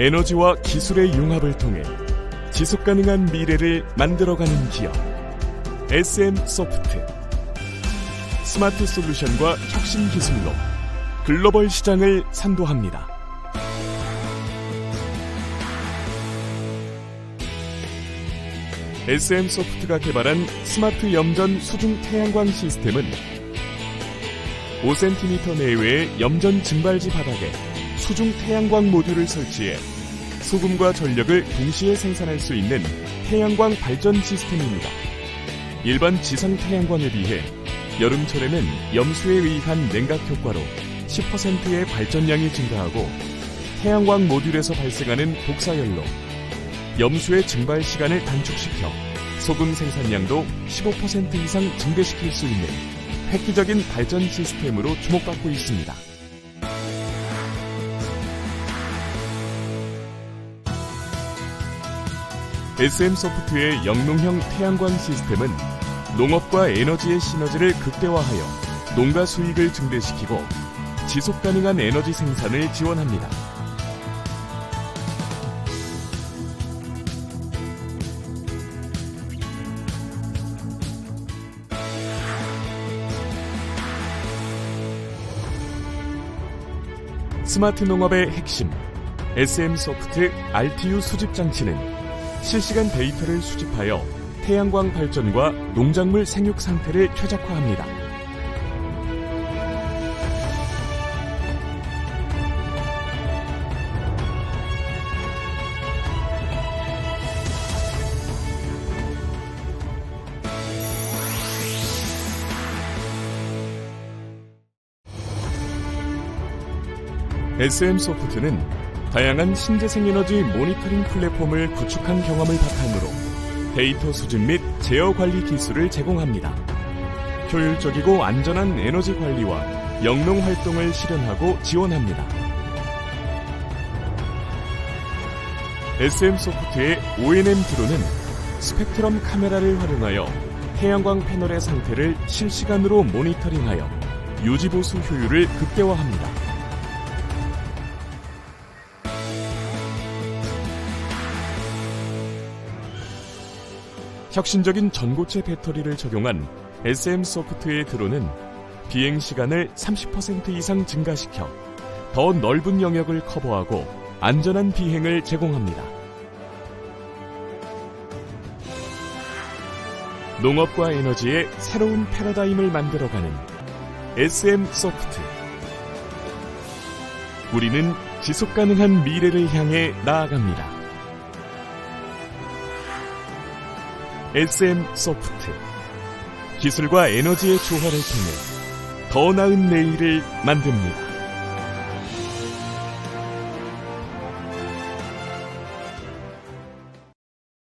에너지와 기술의 융합을 통해 지속 가능한 미래를 만들어가는 기업 SM 소프트 스마트 솔루션과 혁신 기술로 글로벌 시장을 선도합니다. SM 소프트가 개발한 스마트 염전 수중 태양광 시스템은 5cm 내외의 염전 증발지 바닥에 수중 태양광 모듈을 설치해 소금과 전력을 동시에 생산할 수 있는 태양광 발전 시스템입니다. 일반 지상 태양광에 비해 여름철에는 염수에 의한 냉각 효과로 10%의 발전량이 증가하고 태양광 모듈에서 발생하는 복사열로 염수의 증발 시간을 단축시켜 소금 생산량도 15% 이상 증대시킬 수 있는 획기적인 발전 시스템으로 주목받고 있습니다. SM 소프트의 영농형 태양광 시스템은 농업과 에너지의 시너지를 극대화하여 농가 수익을 증대시키고 지속 가능한 에너지 생산을 지원합니다. 스마트 농업의 핵심 SM 소프트 RTU 수집 장치는 실시간 데이터를 수집하여 태양광 발전과 농작물 생육 상태를 최적화합니다. SM 소프트는 다양한 신재생 에너지 모니터링 플랫폼을 구축한 경험을 바탕으로 데이터 수집 및 제어 관리 기술을 제공합니다. 효율적이고 안전한 에너지 관리와 영농 활동을 실현하고 지원합니다. SM 소프트의 ONM 드론은 스펙트럼 카메라를 활용하여 태양광 패널의 상태를 실시간으로 모니터링하여 유지보수 효율을 극대화합니다. 혁신적인 전고체 배터리를 적용한 SM 소프트의 드론은 비행 시간을 30% 이상 증가시켜 더 넓은 영역을 커버하고 안전한 비행을 제공합니다. 농업과 에너지의 새로운 패러다임을 만들어가는 SM 소프트. 우리는 지속 가능한 미래를 향해 나아갑니다. SM 소프트 기술과 에너지의 조화를 통해 더 나은 내일을 만듭니다.